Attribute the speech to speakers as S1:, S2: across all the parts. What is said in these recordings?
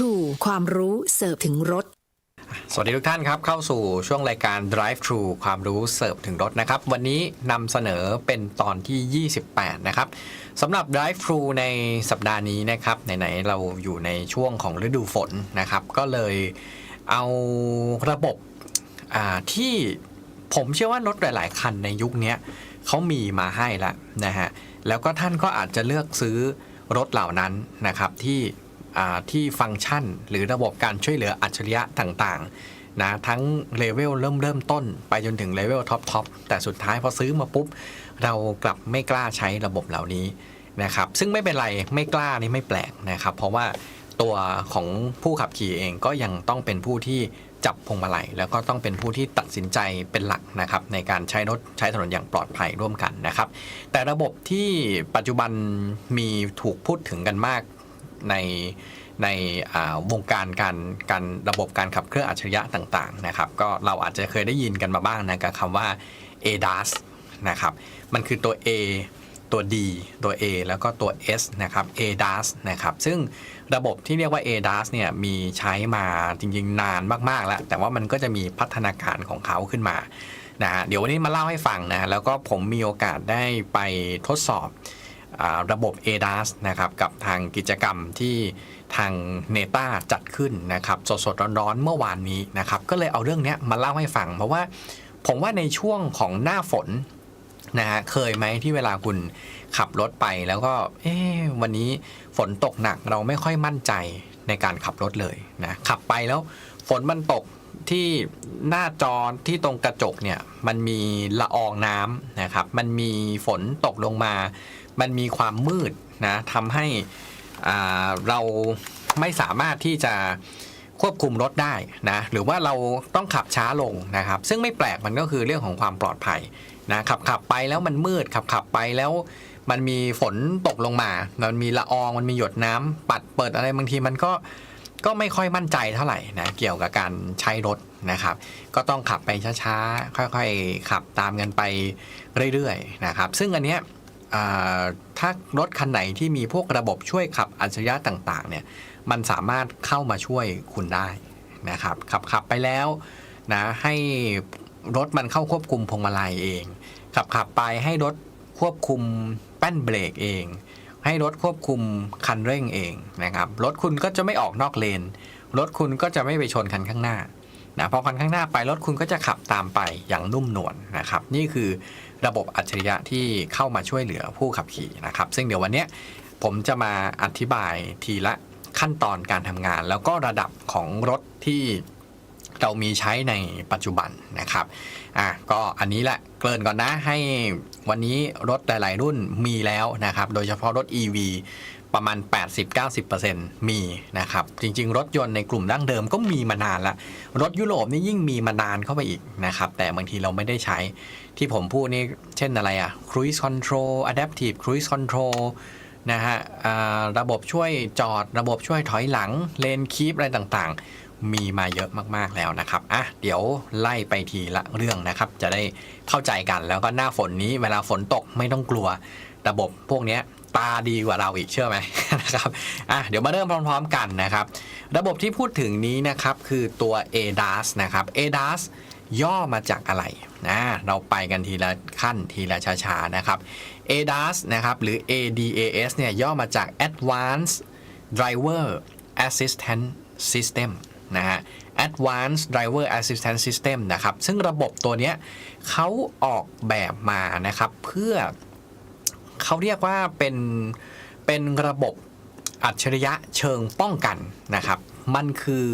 S1: to ความรู้เสิร์ฟถึงรถ
S2: สวัสดีทุกท่านครับ เข้าสู่ช่วงรายการ Drive Thru ความรู้เสิร์ฟถึงรถนะครับ วันนี้นำเสนอเป็นตอนที่ 28 นะครับสำหรับ Drive Thru ในสัปดาห์นี้นะครับ ไหน ๆ เราอยู่ในช่วงของฤดูฝนนะครับ ก็เลยเอาระบบที่ผมเชื่อว่ารถหลาย ๆ คันในยุคนี้เขามีมาให้แล้วนะฮะ แล้วก็ท่านก็อาจจะเลือกซื้อรถเหล่านั้นนะครับที่ ที่ฟังก์ชัน หรือระบบการช่วยเหลืออัจฉริยะต่างๆนะทั้งเลเวลเริ่มเริ่มต้น ไปจนถึงเลเวลท็อปทอปแต่สุดท้ายพอซื้อมาปุ๊บ เรากลับไม่กล้าใช้ระบบเหล่านี้นะครับซึ่งไม่เป็นไรไม่กล้านี่ไม่แปลกนะครับ เพราะว่าตัวของผู้ขับขี่เองก็ยังต้องเป็นผู้ที่จับพวงมาลัยแล้วก็ต้องเป็นผู้ที่ตัดสินใจเป็นหลักนะครับในการใช้รถใช้ถนนอย่างปลอดภัยร่วมกันนะครับ แต่ระบบที่ปัจจุบันมีถูกพูดถึงกันมาก ในในวงการการการระบบการขับเคลื่อนอัจฉริยะต่างๆนะครับก็เราอาจจะเคยได้ยินกันมาบ้างนะกับคำว่า ADAS นะครับมันคือตัว A ตัว D ตัว A แล้วก็ตัว S นะครับ ADAS นะครับซึ่งระบบที่เรียกว่า ADAS เนี่ยมีใช้มาจริงๆ นานมากๆแล้ว แต่ว่ามันก็จะมีพัฒนาการของเขาขึ้นมานะฮะเดี๋ยววันนี้มาเล่าให้ฟังนะแล้วก็ผมมีโอกาสได้ไปทดสอบ ระบบ ADAS นะครับกับทางกิจกรรมที่ทางเนต้าจัดขึ้นนะครับสดๆร้อนๆเมื่อวานนี้นะครับก็เลยเอาเรื่องนี้มาเล่าให้ฟัง เพราะว่าผมว่าในช่วงของหน้าฝนนะฮะเคยไหมที่เวลาคุณขับรถไปแล้วก็เอ๊วันนี้ฝนตกหนักเราไม่ค่อยมั่นใจในการขับรถเลยนะขับไปแล้วฝนมันตก ที่หน้าจอที่ตรงกระจกเนี่ย มันมีละอองน้ำนะครับ มันมีฝนตกลงมา มันมีความมืดนะทำให้เราไม่สามารถที่จะควบคุมรถได้นะหรือว่าเราต้องขับช้าลงนะครับ ซึ่งไม่แปลกมันก็คือเรื่องของความปลอดภัยนะขับขับไปแล้วมันมืดขับขับไปแล้วมันมีฝนตกลงมา มันมีละอองมันมีหยดน้ำปัดเปิดอะไรบางทีมันก็ ก็ไม่ค่อยมั่นใจเท่าไหร่นะเกี่ยวกับการใช้รถนะครับ ก็ต้องขับไปช้าๆ ค่อยๆ ขับตามกันไปเรื่อยๆนะครับ ซึ่งอันเนี้ยถ้ารถคันไหนที่มีพวกระบบช่วยขับอัจฉริยะต่างๆเนี่ยมันสามารถเข้ามาช่วยคุณได้นะครับขับขับไปแล้วนะให้รถมันเข้าควบคุมพวงมาลัยเอง ขับขับไปให้รถควบคุมแป้นเบรกเอง ให้รถควบคุมคันเร่งเองนะครับรถคุณก็จะไม่ออกนอกเลน รถคุณก็จะไม่ไปชนคันข้างหน้านะพอคันข้างหน้าไปรถคุณก็จะขับตามไปอย่างนุ่มนวลนะครับ นี่คือระบบอัจฉริยะที่เข้ามาช่วยเหลือผู้ขับขี่นะครับ ซึ่งเดี๋ยววันนี้ผมจะมาอธิบายทีละขั้นตอนการทำงาน แล้วก็ระดับของรถที่ เรามีใช้ในปัจจุบันนะครับอะก็อันนี้แหละเกริ่นก่อนนะให้วันนี้รถหลาย ๆ รุ่นมีแล้วนะครับ โดยเฉพาะรถ EV ประมาณ 80-90%มีนะครับ จริง ๆ รถยนต์ในกลุ่มดั้งเดิมก็มีมานานล้วรถยุโรปนี่ยิ่งมีมานานเข้าไปอีกนะครับ แต่บางทีเราไม่ได้ใช้ที่ผมพูดนี่เช่นอะไรอะ cruise control adaptive cruise control นะฮะอ่าระบบช่วยจอด ระบบช่วยถอยหลังเลนคีปอะไรต่างๆ มีมาเยอะมากๆแล้วนะครับ อะ เดี๋ยวไล่ไปทีละเรื่องนะครับ จะได้เข้าใจกัน แล้วก็หน้าฝนนี้เวลาฝนตกไม่ต้องกลัว ระบบพวกนี้ตาดีกว่าเราอีกเชื่อไหมนะครับ อะ เดี๋ยวมาเริ่มพร้อม ๆ กันนะครับ ระบบที่พูดถึงนี้นะครับคือตัว ADAS นะครับ ADAS ย่อมาจากอะไรนะ เราไปกันทีละขั้นทีละช้าๆนะครับ ADAS นะครับ หรือ ADAS เนี่ยย่อมาจาก Advanced Driver Assistance System นะฮะ Advanced Driver Assistance System นะครับ ซึ่งระบบตัวนี้เขาออกแบบมานะครับ เพื่อเขาเรียกว่าเป็นเป็นระบบอัจฉริยะเชิงป้องกันนะครับ มันคือ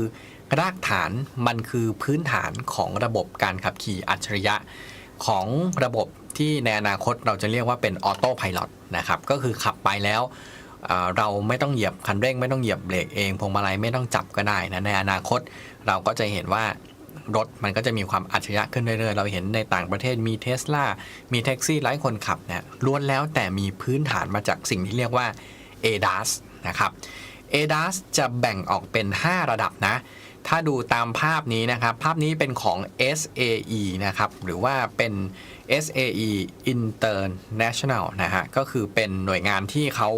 S2: รากฐานมันคือพื้นฐานของระบบการขับขี่อัจฉริยะของระบบที่ในอนาคตเราจะเรียกว่าเป็นออโต้พ l o t นะครับ ก็คือขับไปแล้ว เราไม่ต้องเหยียบคันเร่งไม่ต้องเหยียบเบรกเองพวงมาลัยไม่ต้องจับก็ได้นะในอนาคตเราก็จะเห็นว่ารถมันก็จะมีความอัจฉริยะขึ้นเรื่อยๆ เราเห็นในต่างประเทศมีเทสลามีแท็กซี่หลายคนขับเนี่ยล้วนแล้วแต่มีพื้นฐานมาจากสิ่งที่เรียกว่า ADAS นะครับ ADAS จะแบ่งออกเป็น 5 ระดับนะ ถ้าดูตามภาพนี้นะครับ ภาพนี้เป็นของ SAE นะครับ หรือว่าเป็น SAE International นะฮะ ก็คือเป็นหน่วยงานที่เขา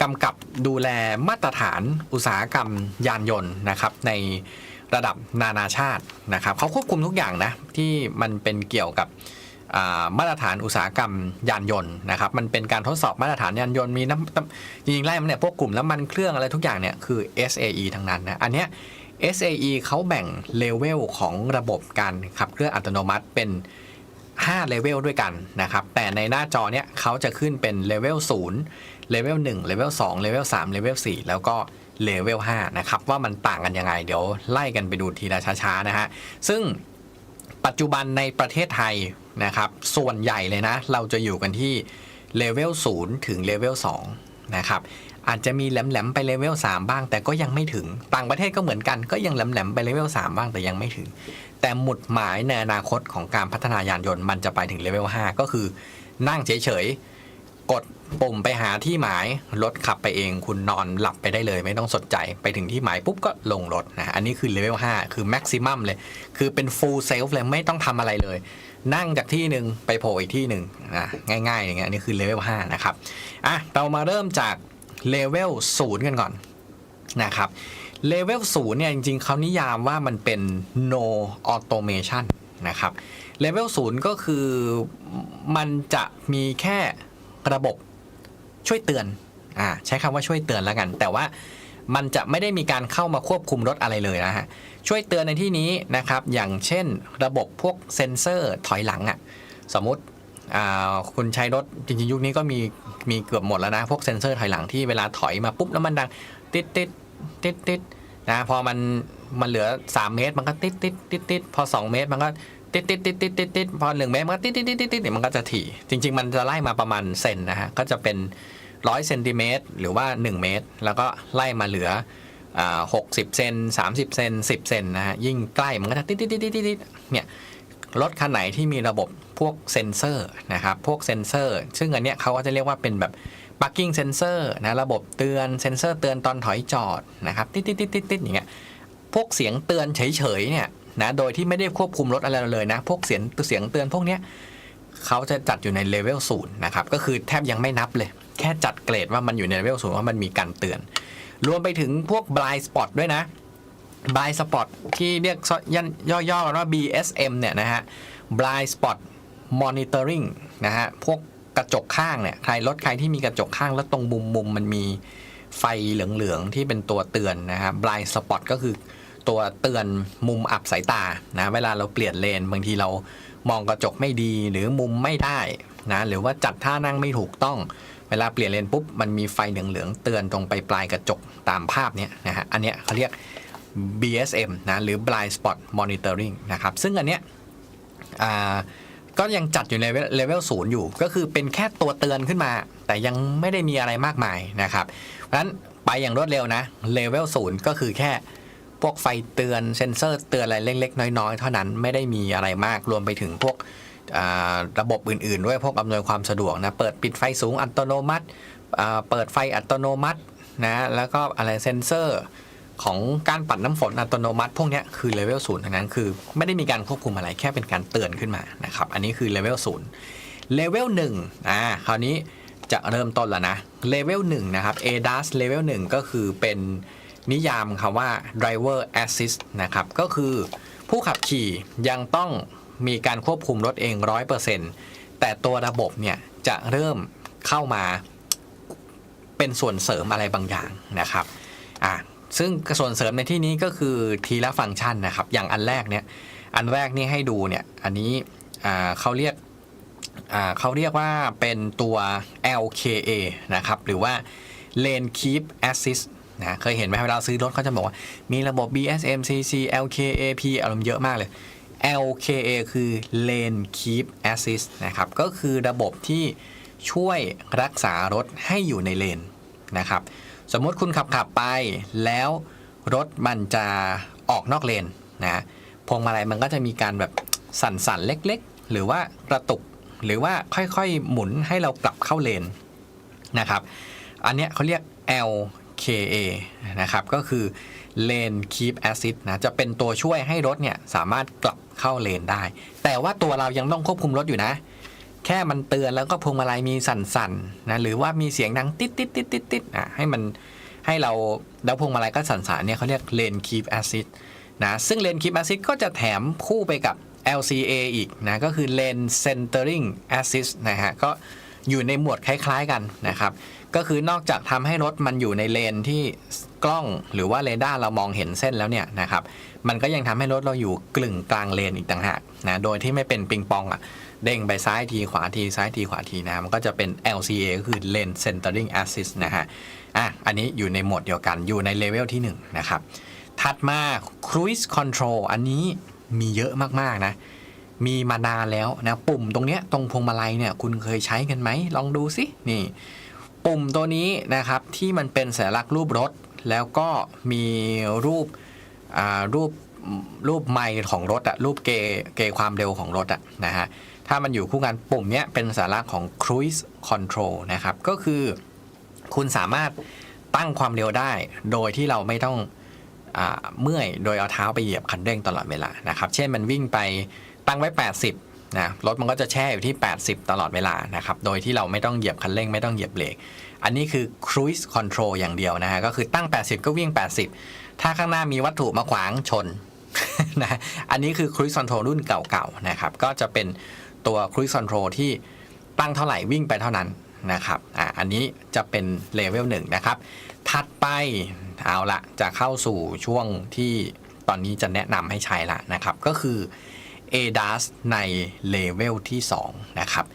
S2: กำกับดูแลมาตรฐานอุตสาหกรรมยานยนต์นะครับในระดับนานาชาตินะครับเขาควบคุมทุกอย่างนะที่มันเป็นเกี่ยวกับมาตรฐานอุตสาหกรรมยานยนต์นะครับมันเป็นการทดสอบมาตรฐานยานยนต์มีน้ำจริงๆไล่มันเนี่ยพวกกลุ่มน้ำมันเครื่องอะไรทุกอย่างเนี่ยคือ SAE ทั้งนั้นนะอันเนี้ย SAE เขาแบ่งเลเวลของระบบการขับเคลื่อนอัตโนมัติเป็น5เลเวลด้วยกันนะครับแต่ในหน้าจอเนี้ยเขาจะขึ้นเป็นเลเวล0 เลเวล1เลเวล2เลเวล3เลเวล4แล้วก็เลเวล5นะครับ ว่ามันต่างกันยังไง เดี๋ยวไล่กันไปดูทีละช้าๆนะฮะ ซึ่งปัจจุบันในประเทศไทยนะครับ ส่วนใหญ่เลยนะ เราจะอยู่กันที่เลเวล0ถึงเลเวล2นะครับอาจจะมีแหลมๆไปเลเวล3บ้าง แต่ก็ยังไม่ถึง ต่างประเทศก็เหมือนกัน ก็ยังแหลมๆไปเลเวล3บ้างแต่ยังไม่ถึง แต่หมุดหมายในอนาคตของการพัฒนายานยนต์มันจะไปถึงเลเวล5ก็คือนั่งเฉยๆ กดปุ่มไปหาที่หมายรถขับไปเอง คุณนอนหลับไปได้เลย ไม่ต้องสนใจไปถึงที่หมายปุ๊บก็ลงรถนะอันนี้คือเลเวล5คือแม็กซิมัมเลย คือเป็น full self เลยไม่ต้องทำอะไรเลย นั่งจากที่หนึ่งไปโผล่อีกที่หนึ่งนะง่ายๆอย่างเงี้ยอันนี้คือเลเวล5นะครับอะเรามาเริ่มจากเลเวล0กันก่อนนะครับเลเวล0เนี่ยจริงๆเขานิยามว่ามันเป็น no automation นะครับเลเวล0ก็คือมันจะมีแค่ ระบบช่วยเตือนอ่าใช้คำว่าช่วยเตือนแล้วกัน แต่ว่ามันจะไม่ได้มีการเข้ามาควบคุมรถอะไรเลยนะฮะช่วยเตือนในที่นี้นะครับ อย่างเช่นระบบพวกเซ็นเซอร์ถอยหลังอะ่ะสมมติคุณใช้รถจริงๆ ยุคนี้ก็มีมีเกือบหมดแล้วนะ พวกเซ็นเซอร์ถอยหลังที่เวลาถอยมาปุ๊บแล้วมันดังติดติดติดติดนะพอมันมันเหลือ 3 เมตร มันก็ติดติดติดติดพอ 2 เมตรมันก็ ติดติดติดติดติดติดพอ1เมตรมันก็ติดติดติดติดติดเนี่ยมันก็จะถี่ จริง ๆ มันจะไล่มาประมาณเซนนะฮะ ก็จะเป็นร้อยเซนติเมตรหรือว่า 1 เมตร แล้วก็ไล่มาเหลือหกสิบเซนสามสิบเซนสิบเซนนะฮะ ยิ่งใกล้มันก็จะติดติดติดติดเนี่ยรถคันไหนที่มีระบบพวกเซ็นเซอร์นะครับ พวกเซ็นเซอร์ ซึ่งอันเนี้ยเขาก็จะเรียกว่าเป็นแบบ parking sensor นะ ระบบเตือนเซ็นเซอร์เตือนตอนถอยจอดนะครับ ติดติดติดติดติดอย่างเงี้ย พวกเสียงเตือนเฉยๆเนี่ย นะโดยที่ไม่ได้ควบคุมรถอะไรเลยนะ พวกเสียงเสียงเตือนพวกเนี้ยเขาจะจัดอยู่ในเลเวลศูนย์นะครับก็คือแทบยังไม่นับเลย แค่จัดเกรดว่ามันอยู่ในเลเวลศูนย์ว่ามันมีการเตือน รวมไปถึงพวก blind spot ด้วยนะ blind spot ที่เรียกย่อๆกันว่า BSM เนี่ยนะฮะ blind spot monitoring นะฮะพวกกระจกข้างเนี่ยใครรถใครที่มีกระจกข้างแล้วตรงมุมมุมมันมีไฟเหลืองๆ ที่เป็นตัวเตือนนะฮะ blind spot ก็คือ ตัวเตือนมุมอับสายตานะเวลาเราเปลี่ยนเลนบางทีเรามองกระจกไม่ดีหรือมุมไม่ได้นะหรือว่าจัดท่านั่งไม่ถูกต้อง เวลาเปลี่ยนเลนปุ๊บมันมีไฟเหลืองๆเตือนตรงไปปลายกระจกตามภาพเนี้ยนะฮะอันเนี้ยเขาเรียก BSM นะหรือ blind spot monitoring นะครับซึ่งอันเนี้ยก็ยังจัดอยู่ในเลเวลศูนย์อยู่ ก็คือเป็นแค่ตัวเตือนขึ้นมา แต่ยังไม่ได้มีอะไรมากมายนะครับเพราะฉะนั้นไปอย่างรวดเร็วนะเลเวลศูนย์ก็คือแค่ วกไฟเตือนเซ็นเซอร์เตือนอะไรเล็กๆ น้อยๆ เท่านั้นไม่ได้มีอะไรมากรวมไปถึงพวกระบบอื่นๆ ด้วยพวกอำนวยความสะดวกนะเปิดปิดไฟสูงอัตโนมัติ เปิดไฟอัตโนมัตินะแล้วก็อะไรเซ็นเซอร์ของการปัดน้ำฝนอัตโนมัติ พวกนี้คือเลเวลศูนย์ทั้งนั้นคือ ไม่ได้มีการควบคุมอะไรแค่เป็นการเตือนขึ้นมานะครับอันนี้คือเลเวลศูนย์เลเวลหนึ่งอ่าคราวนี้จะเริ่มต้นแล้วนะเลเวลหนึ่งนะครับ ADAS เลเวลหนึ่งก็คือเป็น นิยามคำว่า driver assist นะครับ ก็คือผู้ขับขี่ยังต้องมีการควบคุมรถเอง 100%แต่ตัวระบบเนี่ยจะเริ่มเข้ามาเป็นส่วนเสริมอะไรบางอย่างนะครับอะซึ่งส่วนเสริมในที่นี้ก็คือทีละฟังก์ชันนะครับ อย่างอันแรกเนี่ย อันแรกนี่ให้ดูเนี่ย อันนี้อ่าเขาเรียกอ่าเขาเรียกว่าเป็นตัว LKA นะครับ หรือว่า Lane Keep Assist นะเคยเห็นไหมเวลาซื้อรถเขาจะบอกว่า มีระบบ BSM CC LKAP อารมณ์เยอะมากเลย LKA คือ Lane Keep Assist นะครับ ก็คือระบบที่ช่วยรักษารถให้อยู่ในเลนนะครับ สมมติคุณขับขับไปแล้วรถมันจะออกนอกเลนนะพวงมาลัยมันก็จะมีการแบบสั่นๆ เล็กๆ หรือว่ากระตุก หรือว่าค่อยๆ หมุนให้เรากลับเข้าเลนนะครับ อันเนี้ยเขาเรียก l KA นะครับ ก็คือ Lane Keep Assist นะ จะเป็นตัวช่วยให้รถเนี่ย สามารถกลับเข้าเลนได้ แต่ว่าตัวเรายังต้องควบคุมรถอยู่นะ แค่มันเตือนแล้วก็พวงมาลัยมีสั่นๆนะหรือว่ามีเสียงดังติดติดติดติดติดอะให้มันให้เราแล้วพวงมาลัยก็สั่นๆเนี่ยเขาเรียก Lane Keep Assist นะซึ่ง Lane Keep Assist ก็จะแถมคู่ไปกับ LCA อีกนะก็คือ Lane Centering Assist นะฮะก็ อยู่ในหมวดคล้าย ๆกันนะครับ ก็คือนอกจากทำให้รถมันอยู่ในเลนที่กล้องหรือว่าเรดาร์เรามองเห็นเส้นแล้วเนี่ยนะครับ มันก็ยังทำให้รถเราอยู่กลึงกลางเลนอีกต่างหากนะ โดยที่ไม่เป็นปิงปองอะ เด้งไปซ้ายทีขวาทีซ้ายทีขวาทีนะ มันก็จะเป็น LCA ก็คือ Lane Centering Assist นะฮะ อะ อันนี้อยู่ในหมวดเดียวกัน อยู่ในเลเวลที่1นะครับ ถัดมา Cruise Control อันนี้มีเยอะมากๆนะ มีมานานแล้วนะปุ่มตรงเนี้ยตรงพวงมาลัยเนี่ยคุณเคยใช้กันไหมลองดูสินี่ ปุ่มตัวนี้นะครับที่มันเป็นสัญลักษณ์รูปรถ แล้วก็มีรูปอ่ารูปรูปไมค์ของรถอะรูปเกเกความเร็วของรถอะนะฮะถ้ามันอยู่คู่กันปุ่มเนี้ยเป็นสัญลักษณ์ของ Cruise Control นะครับ ก็คือคุณสามารถตั้งความเร็วได้ โดยที่เราไม่ต้องอเมื่อยโดยเอาเท้าไปเหยียบคันเร่งตลอดเวลานะครับ เช่นมันวิ่งไป ตั้งไว้ 80นะรถมันก็จะแช่อยู่ที่ 80 ตลอดเวลานะครับโดยที่เราไม่ต้องเหยียบคันเร่งไม่ต้องเหยียบเบรกอันนี้คือ cruise control อย่างเดียวนะฮะก็คือตั้ง 80 ก็วิ่ง 80 ถ้าข้างหน้ามีวัตถุมาขวางชนนะอันนี้คือ cruise control รุ่นเก่าๆนะครับก็จะเป็นตัว cruise control ที่ตั้งเท่าไหร่วิ่งไปเท่านั้นนะครับอ่าอันนี้จะเป็นเลเวลหนึ่งนะครับ ถัดไปเอาละจะเข้าสู่ช่วงที่ตอนนี้จะแนะนำให้ใช้ละนะครับ ก็คือ ADAS ในเลเวลที่ 2 นะครับ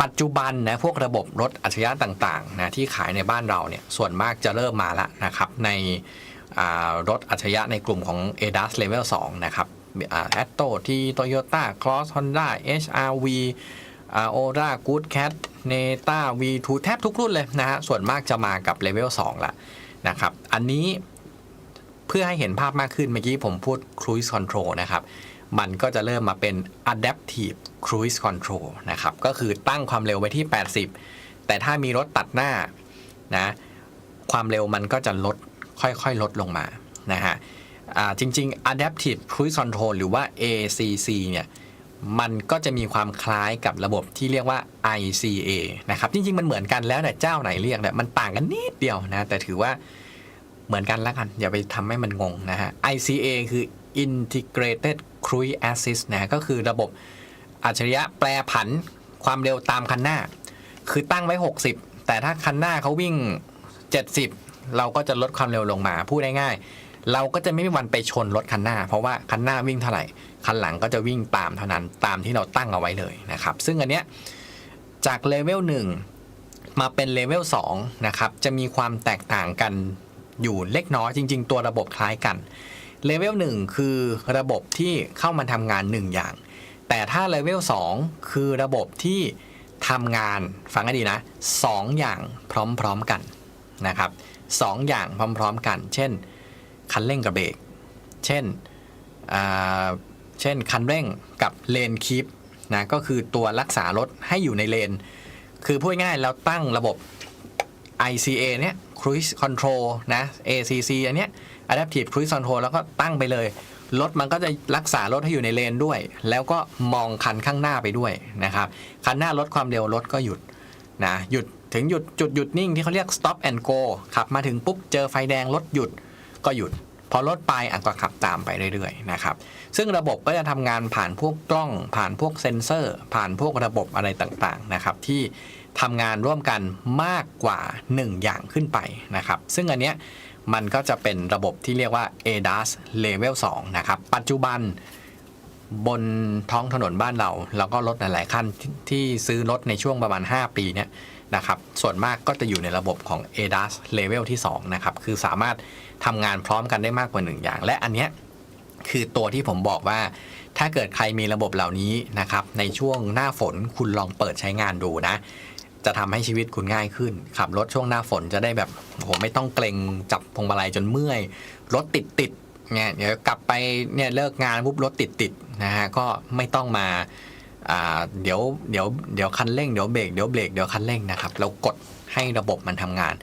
S2: ปัจจุบันนะพวกระบบรถอัจฉริยะต่างๆนะที่ขายในบ้านเราเนี่ยส่วนมากจะเริ่มมาและนะครับในรถอัจฉริยะในกลุ่มของ ADAS Level 2 นะครับแอตโตที่ Toyota Cross Honda HRV โอรากูดแคทเนต้า V2 แทบทุกรุ่นเลยนะฮะส่วนมากจะมากับเลเวล2ละนะครับ อันนี้เพื่อให้เห็นภาพมากขึ้นเมื่อกี้ผมพูด Cruise Control นะครับ มันก็จะเริ่มมาเป็น Adaptive Cruise Control นะครับ ก็คือตั้งความเร็วไว้ที่ 80 แต่ถ้ามีรถตัดหน้านะ ความเร็วมันก็จะลดค่อยๆ ลดลงมา นะฮะจริงๆ Adaptive Cruise Control หรือว่า ACC เนี่ย มันก็จะมีความคล้ายกับระบบที่เรียกว่า ICA นะครับ จริงๆ มันเหมือนกันแล้วแต่เจ้าไหนเรียกเนี่ย มันต่างกันนิดเดียวนะ แต่ถือว่าเหมือนกันแล้วกัน อย่าไปทำให้มันงงนะฮะ ICA คือ Integrated Cruise Assist นะก็คือระบบอัจฉริยะแปรผันความเร็วตามคันหน้า คือตั้งไว้ 60 แต่ถ้าคันหน้าเขาวิ่ง 70 เราก็จะลดความเร็วลงมา พูดง่ายๆเราก็จะไม่มีวันไปชนรถคันหน้า เพราะว่าคันหน้าวิ่งเท่าไหร่ คันหลังก็จะวิ่งตามเท่านั้นตามที่เราตั้งเอาไว้เลยนะครับ ซึ่งอันเนี้ยจากเลเวล1มาเป็นเลเวล2นะครับ จะมีความแตกต่างกันอยู่เล็กน้อยจริง ๆ ตัวระบบคล้ายกัน เลเวล1คือระบบที่เข้ามาทำงาน 1 อย่าง แต่ถ้าเลเวล2คือระบบที่ทำงานฟังให้ดีนะ 2 อย่างพร้อมๆกันนะครับสองอย่างพร้อมๆกัน เช่น คันเร่งกับเบรกเช่นเช่นคันเร่งกับเลนคีปนะก็คือตัวรักษารถให้อยู่ในเลน คือพูดง่ายเราตั้งระบบ ICA เนี่ย Cruise Control นะ ACC อันเนี้ย Adaptive Cruise Control แล้วก็ตั้งไปเลย รถมันก็จะรักษารถให้อยู่ในเลนด้วย แล้วก็มองคันข้างหน้าไปด้วยนะครับ คันหน้าลดความเร็วรถก็หยุดนะหยุดถึงหยุดจุดหยุดนิ่งที่เขาเรียก stop and go ขับมาถึงปุ๊บเจอไฟแดงรถหยุดก็หยุด พอรถไปอะก็ขับตามไปเรื่อยๆนะครับ ซึ่งระบบก็จะทำงานผ่านพวกกล้อง ผ่านพวกเซ็นเซอร์ ผ่านพวกระบบอะไรต่างๆนะครับที่ ทำงานร่วมกันมากกว่า 1 อย่างขึ้นไปนะครับ ซึ่งอันเนี้ยมันก็จะเป็นระบบที่เรียกว่า ADAS Level 2 นะครับ ปัจจุบันบนท้องถนนบ้านเราแล้วก็รถหลาย ๆ คันที่ที่ซื้อรถในช่วงประมาณ 5 ปีเนี่ยนะครับ ส่วนมากก็จะอยู่ในระบบของ ADAS Level ที่ 2 นะครับ คือสามารถทำงานพร้อมกันได้มากกว่า 1 อย่าง และอันเนี้ยคือตัวที่ผมบอกว่า ถ้าเกิดใครมีระบบเหล่านี้นะครับ ในช่วงหน้าฝนคุณลองเปิดใช้งานดูนะ จะทำให้ชีวิตคุณง่ายขึ้น ขับรถช่วงหน้าฝนจะได้แบบโอ้โหไม่ต้องเกรงจับพวงมาลัยจนเมื่อย รถติดติดเนี่ยเดี๋ยวกลับไปเนี่ยเลิกงานปุ๊บรถติดติดนะฮะก็ไม่ต้องมาอ่าเดี๋ยวเดี๋ยวเดี๋ยวคันเร่งเดี๋ยวเบรกเดี๋ยวเบรกเดี๋ยวคันเร่งนะครับเรากดให้ระบบมันทำงาน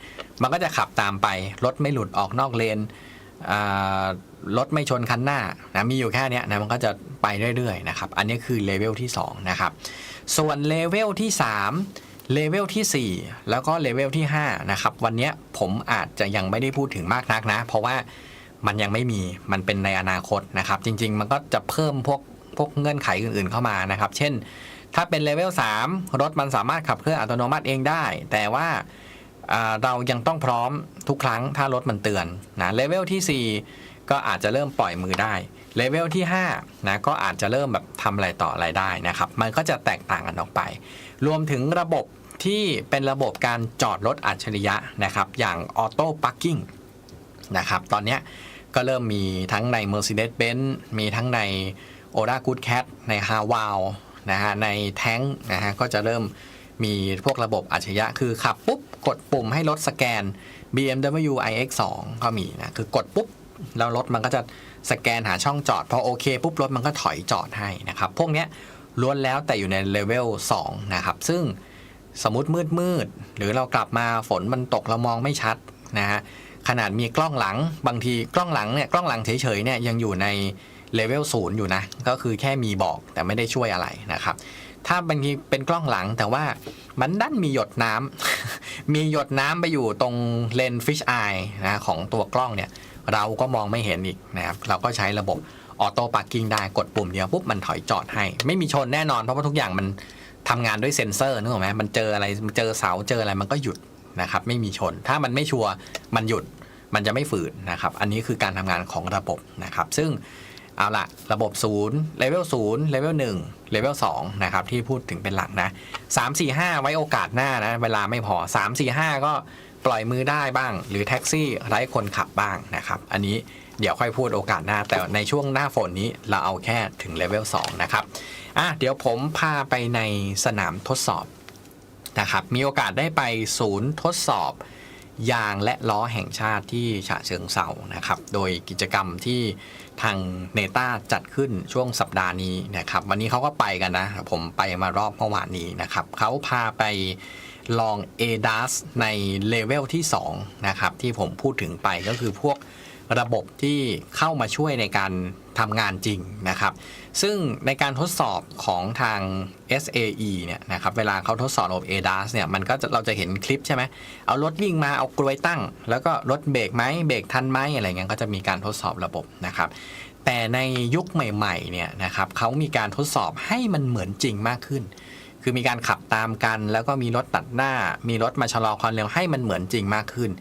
S2: มันก็จะขับตามไป รถไม่หลุดออกนอกเลนอ่ารถไม่ชนคันหน้านะมีอยู่แค่นี้นะมันก็จะไปเรื่อยๆนะครับอันนี้คือเลเวลที่2นะครับส่วนเลเวลที่3 เลเวลทีสี่ 4 แล้วก็เลเวลที่ 5 นะครับ วันนี้ผมอาจจะยังไม่ได้พูดถึงมากนักนะ เพราะว่ามันยังไม่มีมันเป็นในอนาคตนะครับ จริง ๆ มันก็จะเพิ่มพวกพวกเงื่อนไขอื่นๆเข้ามานะครับ เช่น ถ้าเป็นเลเวล3รถมันสามารถขับเคลื่อนอัตโนมัติเองได้ แต่ว่าเรายังต้องพร้อมทุกครั้งถ้ารถมันเตือนนะเลเวลทีสี่4 ก็อาจจะเริ่มปล่อยมือได้เลเวลที่5นะก็อาจจะเริ่มแบบทำอะไรต่ออะไรได้นะครับ มันก็จะแตกต่างกันออกไป รวมถึงระบบ ที่เป็นระบบการจอดรถอัจฉริยะนะครับ อย่างออโต้พ r ร์กิ้งนะครับ ตอนนี้ก็เริ่มมีทั้งใน Mercedes-Benz มีทั้งใน o r a Good Cat ใน h a w a l นะฮะ ในแท้งนะฮะ ก็จะเริ่มมีพวกระบบอัจฉริยะ คือขับปุ๊บ กดปุ่มให้รถสแกน BMW iX2 ก็มีนะ คือกดปุ๊บ แล้วรถมันก็จะสแกนหาช่องจอด พอโอเคปุ๊บ รถมันก็ถอยจอดให้นะครับ พวกเนี้ยล้วนแล้วแต่อยู่ในเลเวล2นะครับ ซึ่ง สมมติมืดมืดๆหรือเรากลับมาฝนมันตกเรามองไม่ชัดนะฮะขนาดมีกล้องหลังบางทีกล้องหลังเนี่ยกล้องหลังเฉยๆเนี่ยยังอยู่ในเลเวลศูนย์อยู่นะ ก็คือแค่มีบอกแต่ไม่ได้ช่วยอะไรนะครับ ถ้าบางทีเป็นกล้องหลังแต่ว่ามันดันมีหยดน้ำมีหยดน้ำไปอยู่ตรงเลนฟิชไอนะของตัวกล้องเนี่ยเราก็มองไม่เห็นอีกนะครับเราก็ใช้ระบบออโต้พาร์กิ้งได้กดปุ่มเดียวปุ๊บมันถอยจอดให้ ไม่มีชนแน่นอนเพราะว่าทุกอย่างมัน ทำงานด้วยเซ็นเซอร์นึกออกไหมมันเจออะไรเจอเสาเจออะไรมันก็หยุดนะครับ ไม่มีชน ถ้ามันไม่ชัวร์มันหยุดมันจะไม่ฝืนนะครับ อันนี้คือการทำงานของระบบนะครับ ซึ่งเอาละระบบ0เลเวล0เลเวล1เลเวล2นะครับ ที่พูดถึงเป็นหลักนะ3 4 5 ไว้โอกาสหน้านะ เวลาไม่พอ 3 4 5 ก็ปล่อยมือได้บ้าง หรือแท็กซี่ไร้คนขับบ้างนะครับ อันนี้เดี๋ยวค่อยพูดโอกาสหน้า แต่ในช่วงหน้าฝนนี้เราเอาแค่ถึงเลเวล2นะครับ อะเดี๋ยวผมพาไปในสนามทดสอบนะครับ มีโอกาสได้ไปศูนย์ทดสอบยางและล้อแห่งชาติที่ฉะเชิงเซานะครับ โดยกิจกรรมที่ทางเนต้าจัดขึ้นช่วงสัปดาห์นี้นะครับ วันนี้เขาก็ไปกันนะ ผมไปมารอบเมื่อวานนี้นะครับ เขาพาไปลอง ADAS ในเลเวลที่ 2 นะครับ ที่ผมพูดถึงไปก็คือพวก ระบบที่เข้ามาช่วยในการทำงานจริงนะครับ ซึ่งในการทดสอบของทาง SAE เนี่ยนะครับ เวลาเขาทดสอบระบบ ADAS เนี่ย มันก็จะเราจะเห็นคลิปใช่ไหม เอารถวิ่งมา เอากลวยตั้ง แล้วก็รถเบรกไหม เบรกทันไหมอะไรเงี้ย ก็จะมีการทดสอบระบบนะครับ แต่ในยุคใหม่ๆ เนี่ยนะครับเขามีการทดสอบให้มันเหมือนจริงมากขึ้น คือมีการขับตามกัน แล้วก็มีรถตัดหน้า มีรถมาชะลอความเร็วให้มันเหมือนจริงมากขึ้น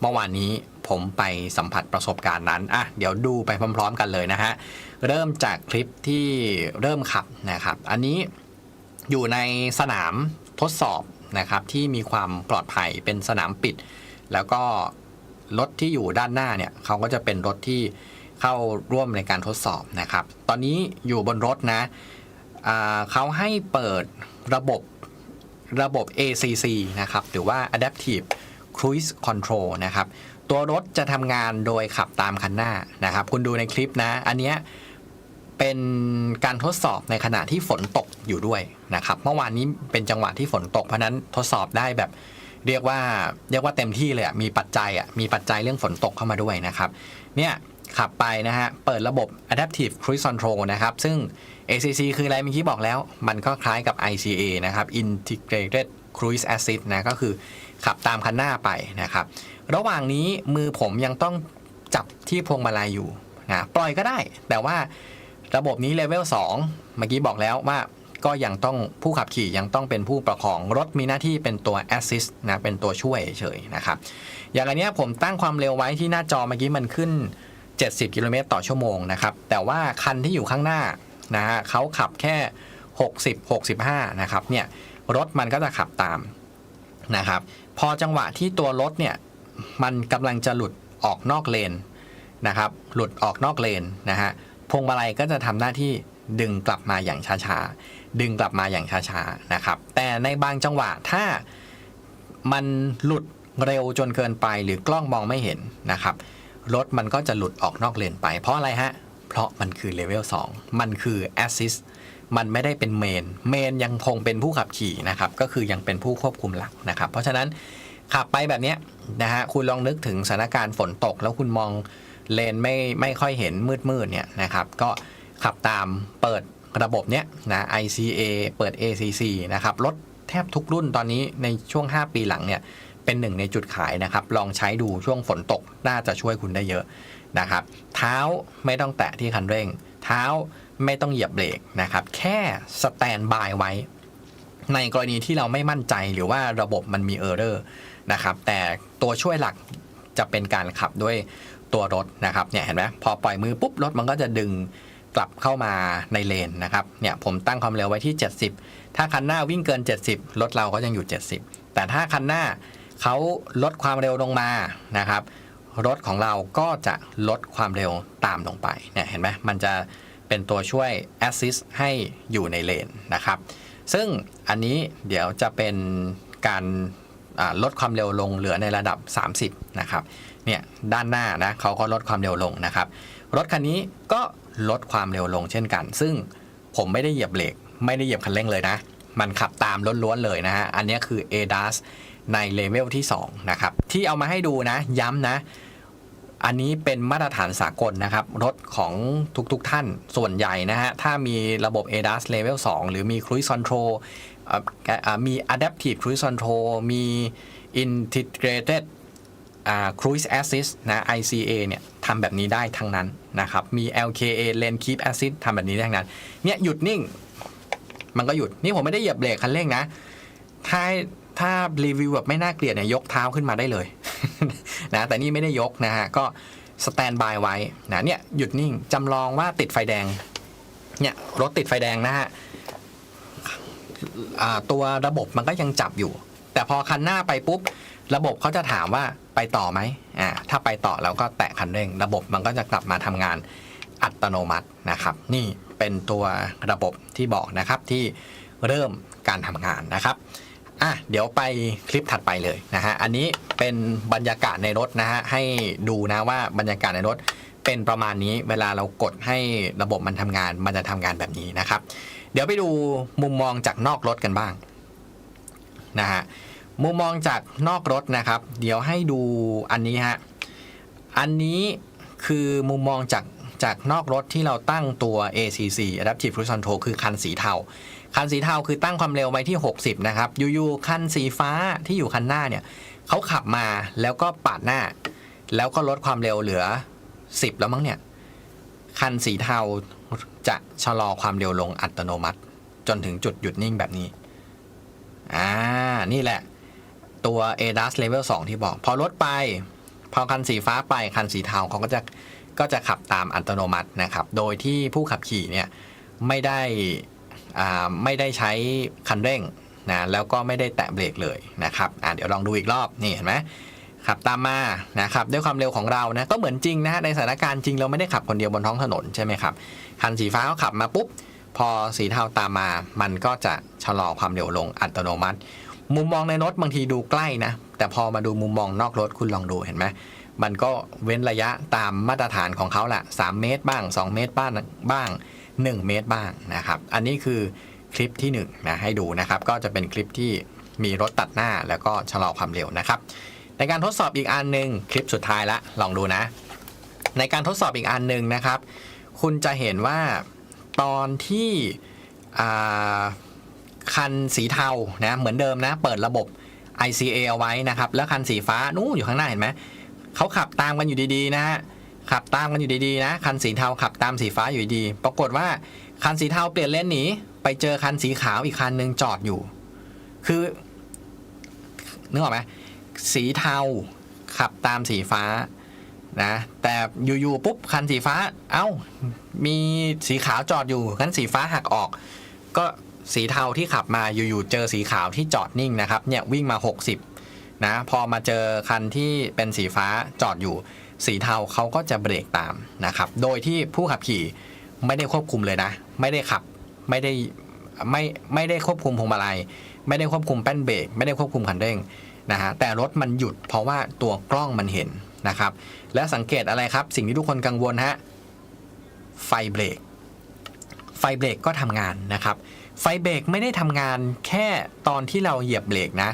S2: เมื่อวานนี้ ผมไปสัมผัสประสบการณ์นั้นอะเดี๋ยวดูไปพร้อม ๆ กันเลยนะฮะ เริ่มจากคลิปที่เริ่มขับนะครับ อันนี้อยู่ในสนามทดสอบนะครับที่มีความปลอดภัยเป็นสนามปิด แล้วก็รถที่อยู่ด้านหน้าเนี่ยเขาก็จะเป็นรถที่เข้าร่วมในการทดสอบนะครับ ตอนนี้อยู่บนรถนะเขาให้เปิดระบบระบบ ACC นะครับ หรือว่า Adaptive Cruise Control นะครับ ตัวรถจะทำงานโดยขับตามคันหน้านะครับ คุณดูในคลิปนะ อันเนี้ยเป็นการทดสอบในขณะที่ฝนตกอยู่ด้วยนะครับ เมื่อวานนี้เป็นจังหวะที่ฝนตกเพราะนั้นทดสอบได้แบบเรียกว่าเรียกว่าเต็มที่เลยมีปัจจัยอะมีปัจจัยเรื่องฝนตกเข้ามาด้วยนะครับ เนี่ยขับไปนะฮะ เปิดระบบ Adaptive Cruise Control นะครับ ซึ่ง ACC คืออะไรเมื่อกี้บอกแล้ว มันก็คล้ายกับ ICA นะครับ Integrated Cruise Assist นะ ก็คือขับตามคันหน้าไปนะครับ ระหว่างนี้มือผมยังต้องจับที่พวงมาลัยอยู่นะปล่อยก็ได้ แต่ว่าระบบนี้เลเวล2เมื่อกี้บอกแล้วว่าก็ยังต้องผู้ขับขี่ยังต้องเป็นผู้ประคองรถมีหน้าที่เป็นตัว assist นะเป็นตัวช่วยเฉยๆนะครับ อย่างอันนี้ผมตั้งความเร็วไว้ที่หน้าจอเมื่อกี้มันขึ้น 70 กิโลเมตรต่อชั่วโมงนะครับ แต่ว่าคันที่อยู่ข้างหน้านะฮะเขาขับแค่ 60 65 นะครับเนี่ยรถมันก็จะขับตามนะครับ พอจังหวะที่ตัวรถเนี่ย มันกำลังจะหลุดออกนอกเลนนะครับ หลุดออกนอกเลนนะฮะพวงมาลัยก็จะทำหน้าที่ดึงกลับมาอย่างช้าๆ ดึงกลับมาอย่างช้าๆนะครับ แต่ในบางจังหวะถ้ามันหลุดเร็วจนเกินไปหรือกล้องมองไม่เห็นนะครับ รถมันก็จะหลุดออกนอกเลนไป เพราะอะไรฮะ เพราะมันคือเลเวล2มันคือ Assist มันไม่ได้เป็นเมน เมนยังคงเป็นผู้ขับขี่นะครับ ก็คือยังเป็นผู้ควบคุมหลักนะครับ เพราะฉะนั้น ขับไปแบบเนี้ยนะฮะคุณลองนึกถึงสถานการณ์ฝนตก แล้วคุณมองเลนไม่ไม่ค่อยเห็นมืดมืดๆเนี่ยนะครับก็ขับตามเปิดระบบเนี้ยนะ ICA เปิด ACC นะครับรถแทบทุกรุ่นตอนนี้ในช่วง 5 ปีหลังเนี่ยเป็นหนึ่งในจุดขายนะครับ ลองใช้ดูช่วงฝนตกน่าจะช่วยคุณได้เยอะนะครับ เท้าไม่ต้องแตะที่คันเร่ง เท้าไม่ต้องเหยียบเบรกนะครับ แค่สแตนบายไว้ ในกรณีที่เราไม่มั่นใจหรือว่าระบบมันมีเออร์เรอร์ นะครับ แต่ตัวช่วยหลักจะเป็นการขับด้วยตัวรถนะครับเนี่ยเห็นไหมพอปล่อยมือปุ๊บรถมันก็จะดึงกลับเข้ามาในเลนนะครับเนี่ยผมตั้งความเร็วไว้ที่ 70 ถ้าคันหน้าวิ่งเกิน 70 รถเราก็ยังอยู่ 70 แต่ถ้าคันหน้าเขาลดความเร็วลงมานะครับ รถของเราก็จะลดความเร็วตามลงไปเนี่ยเห็นไหมมันจะเป็นตัวช่วย assist ให้อยู่ในเลนนะครับ ซึ่งอันนี้เดี๋ยวจะเป็นการ ลดความเร็วลงเหลือในระดับ 30 นะครับ เนี่ยด้านหน้านะเขาก็ลดความเร็วลงนะครับ รถคันนี้ก็ลดความเร็วลงเช่นกัน ซึ่งผมไม่ได้เหยียบเบรกไม่ได้เหยียบคันเร่งเลยนะ มันขับตามล้วนๆเลยนะฮะ อันนี้คือ ADAS ในเลเวลที่ 2 นะครับ ที่เอามาให้ดูนะ ย้ำนะ อันนี้เป็นมาตรฐานสากลนะครับ รถของทุกๆทท่านส่วนใหญ่นะฮะ ถ้ามีระบบ ADAS Level 2 หรือมี Cruise Control เอ่อเอ่อ มี Adaptive Cruise Control มี Integrated Cruise Assist นะ ICA เนี่ยทำแบบนี้ได้ทั้งนั้นนะครับ มี LKA Lane Keep Assist ทำแบบนี้ได้ทั้งนั้น เนี่ยหยุดนิ่ง มันก็หยุด นี่ผมไม่ได้เหยียบเบรกคันเร่งนะ ถ้าถ้ารีวิวแบบไม่น่าเกลียดเนี่ยยกเท้าขึ้นมาได้เลยนะ แต่นี่ไม่ได้ยกนะฮะ ก็สแตนบายไว้นะ เนี่ยหยุดนิ่งจำลองว่าติดไฟแดง เนี่ยรถติดไฟแดงนะฮะ ตัวระบบมันก็ยังจับอยู่ แต่พอคันหน้าไปปุ๊บ ระบบเขาจะถามว่าไปต่อไหมอ่าถ้าไปต่อเราก็แตะคันเร่ง ระบบมันก็จะกลับมาทำงานอัตโนมัตินะครับ นี่เป็นตัวระบบที่บอกนะครับที่เริ่มการทำงานนะครับอะเดี๋ยวไปคลิปถัดไปเลยนะฮะอันนี้เป็นบรรยากาศในรถนะฮะให้ดูนะว่าบรรยากาศในรถ เป็นประมาณนี้เวลาเรากดให้ระบบมันทำงาน มันจะทำงานแบบนี้นะครับ เดี๋ยวไปดูมุมมองจากนอกรถกันบ้างนะฮะมุมมองจากนอกรถนะครับ เดี๋ยวให้ดูอันนี้ฮะอันนี้คือมุมมองจากจากนอกรถที่เราตั้งตัว ACC Adaptive Cruise Control คือคันสีเทา คันสีเทาคือตั้งความเร็วไว้ที่ 60 นะครับอยู่ๆคันสีฟ้าที่อยู่คันหน้าเนี่ยเขาขับมาแล้วก็ปาดหน้า แล้วก็ลดความเร็วเหลือ 10 แล้วมั้งเนี่ย คันสีเทาจะชะลอความเร็วลงอัตโนมัติ จนถึงจุดหยุดนิ่งแบบนี้ อ่า นี่แหละ ตัว ADAS Level 2 ที่บอก พอลดไป พอคันสีฟ้าไปคันสีเทาเขาก็จะก็จะขับตามอัตโนมัตินะครับ โดยที่ผู้ขับขี่เนี่ยไม่ได้อ่าไม่ได้ใช้คันเร่งนะแล้วก็ไม่ได้แตะเบรกเลยนะครับ อ่าเดี๋ยวลองดูอีกรอบ นี่เห็นไหม ขับตามมานะครับด้วยความเร็วของเรานะก็เหมือนจริงนะฮะในสถานการณ์จริงเราไม่ได้ขับคนเดียวบนท้องถนนใช่ไหมครับคันสีฟ้าเขาขับมาปุ๊บพอสีเทาตามมา มันก็จะชะลอความเร็วลงอัตโนมัติ มุมมองในรถบางทีดูใกล้นะ แต่พอมาดูมุมมองนอกรถคุณลองดูเห็นไหมมันก็เว้นระยะตามมาตรฐานของเขาแหละ3 เมตรบ้าง 2 เมตรบ้างบ้าง 1 เมตรบ้างนะครับ อันนี้คือคลิปที่1นงนะให้ดูนะครับ ก็จะเป็นคลิปที่มีรถตัดหน้าแล้วก็ชะลอความเร็วนะครับ ในการทดสอบอีกอันหนึ่งคลิปสุดท้ายละลองดูนะ ในการทดสอบอีกอันหนึ่งนะครับ คุณจะเห็นว่าตอนที่คันสีเทานะเหมือนเดิมนะ เปิดระบบ ICA เอาไว้นะครับ แล้วคันสีฟ้านู้อยู่ข้างหน้าเห็นไหมเขาขับตามกันอยู่ดีๆนะฮะขับตามกันอยู่ดีๆนะ คันสีเทาขับตามสีฟ้าอยู่ดี ปรากฏว่าคันสีเทาเปลี่ยนเลนหนีไปเจอคันสีขาวอีกคันหนึ่งจอดอยู่ คือนึกออกไหม สีเทาขับตามสีฟ้านะแต่อยู่ๆปุ๊บคันสีฟ้า เอ้ามีสีขาวจอดอยู่คันสีฟ้าหักออก ก็สีเทาที่ขับมาอยู่ๆเจอสีขาวที่จอดนิ่งนะครับเนี่ยวิ่งมา 60นะพอมาเจอคันที่เป็นสีฟ้าจอดอยู่ สีเทาเขาก็จะเบรกตามนะครับ โดยที่ผู้ขับขี่ไม่ได้ควบคุมเลยนะ ไม่ได้ขับไม่ได้ไม่ไม่ได้ควบคุมพวงมาลัยไม่ได้ควบคุมแป้นเบรกไม่ได้ควบคุมคันเร่ง นะฮะแต่รถมันหยุดเพราะว่าตัวกล้องมันเห็นนะครับ และสังเกตอะไรครับ สิ่งที่ทุกคนกังวลฮะไฟเบรกไฟเบรกก็ทำงานนะครับ ไฟเบรกไม่ได้ทำงานแค่ตอนที่เราเหยียบเบรกนะ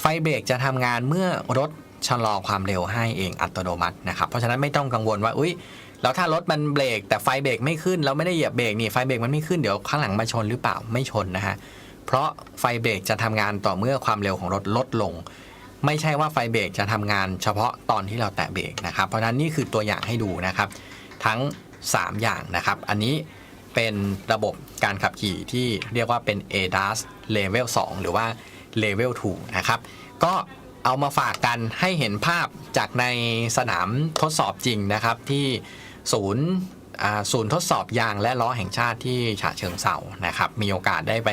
S2: ไฟเบรกจะทำงานเมื่อรถชะลอความเร็วให้เองอัตโนมัตินะครับ เพราะฉะนั้นไม่ต้องกังวลว่าอุ้ยแล้วถ้ารถมันเบรกแต่ไฟเบรกไม่ขึ้นแล้วไม่ได้เหยียบเบรกนี่ไฟเบรกมันไม่ขึ้นเดี๋ยวข้างหลังมาชนหรือเปล่าไม่ชนนะฮะเพราะไฟเบรกจะทำงานต่อเมื่อความเร็วของรถลดลง ไม่ใช่ว่าไฟเบรกจะทำงานเฉพาะตอนที่เราแตะเบรกนะครับ เพราะฉะนั้นนี่คือตัวอย่างให้ดูนะครับ ทั้ง 3 อย่างนะครับ อันนี้เป็นระบบการขับขี่ที่เรียกว่าเป็น ADAS Level 2 หรือว่า Level 2 นะครับ ก็เอามาฝากกันให้เห็นภาพจากในสนามทดสอบจริงนะครับที่ศูนย์ศูนย์ทดสอบยางและล้อแห่งชาติที่ฉะเชิงเซานะครับ มีโอกาสได้ไป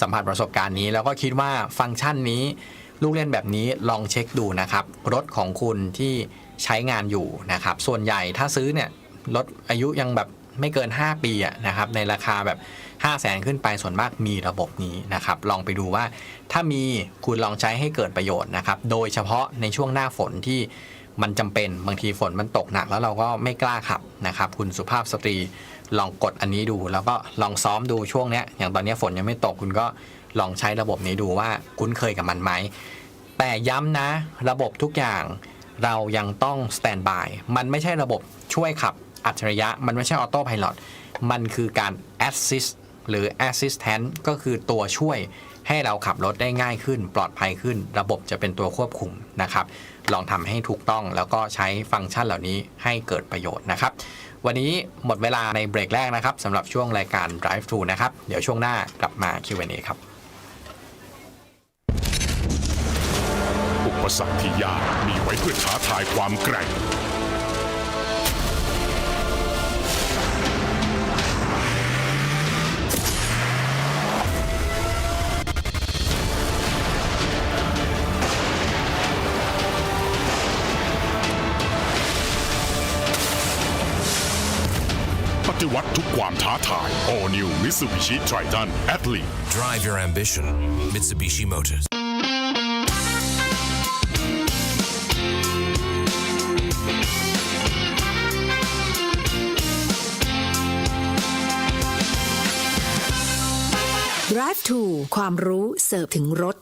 S2: สัมผัสประสบการณ์นี้ แล้วก็คิดว่าฟังก์ชันนี้ ลูกเล่นแบบนี้ลองเช็คดูนะครับ รถของคุณที่ใช้งานอยู่นะครับ ส่วนใหญ่ถ้าซื้อเนี่ยรถอายุยังแบบไม่เกิน 5 ปีอะนะครับ ในราคาแบบ5 0 0แสนขึ้นไปส่วนมากมีระบบนี้นะครับ ลองไปดูว่าถ้ามีคุณลองใช้ให้เกิดประโยชน์นะครับ โดยเฉพาะในช่วงหน้าฝนที่มันจำเป็นบางทีฝนมันตกหนักแล้วเราก็ไม่กล้าขับนะครับ คุณสุภาพสตรีลองกดอันนี้ดู แล้วก็ลองซ้อมดูช่วงเนี้ยอย่างตอนนี้ฝนยังไม่ตกคุณก็ ลองใช้ระบบนี้ดูว่าคุ้นเคยกับมันไหม แต่ย้ำนะระบบทุกอย่างเรายังต้องสแตนบาย มันไม่ใช่ระบบช่วยขับอัจฉริยะ มันไม่ใช่ออโต้พ l o t มันคือการ assist หรือ assistant ก็คือตัวช่วยให้เราขับรถได้ง่ายขึ้น ปลอดภัยขึ้น ระบบจะเป็นตัวควบคุมนะครับ ลองทำให้ถูกต้องแล้วก็ใช้ฟังก์ชันเหล่านี้ให้เกิดประโยชน์นะครับ วันนี้หมดเวลาในเบรกแรกนะครับสำหรับช่วงรายการ Drive Thru นะครับ เดี๋ยวช่วงหน้ากลับมา Q&A ครับ
S3: ปสรรคที่ยากมีไว้เพื่อท้าทายความแกร่ง ปฏิวัติทุกความท้าทาย All New Mitsubishi Triton Athlete
S4: Drive your ambition. Mitsubishi Motors.
S1: ความรู้เสิร์ฟถึงรถ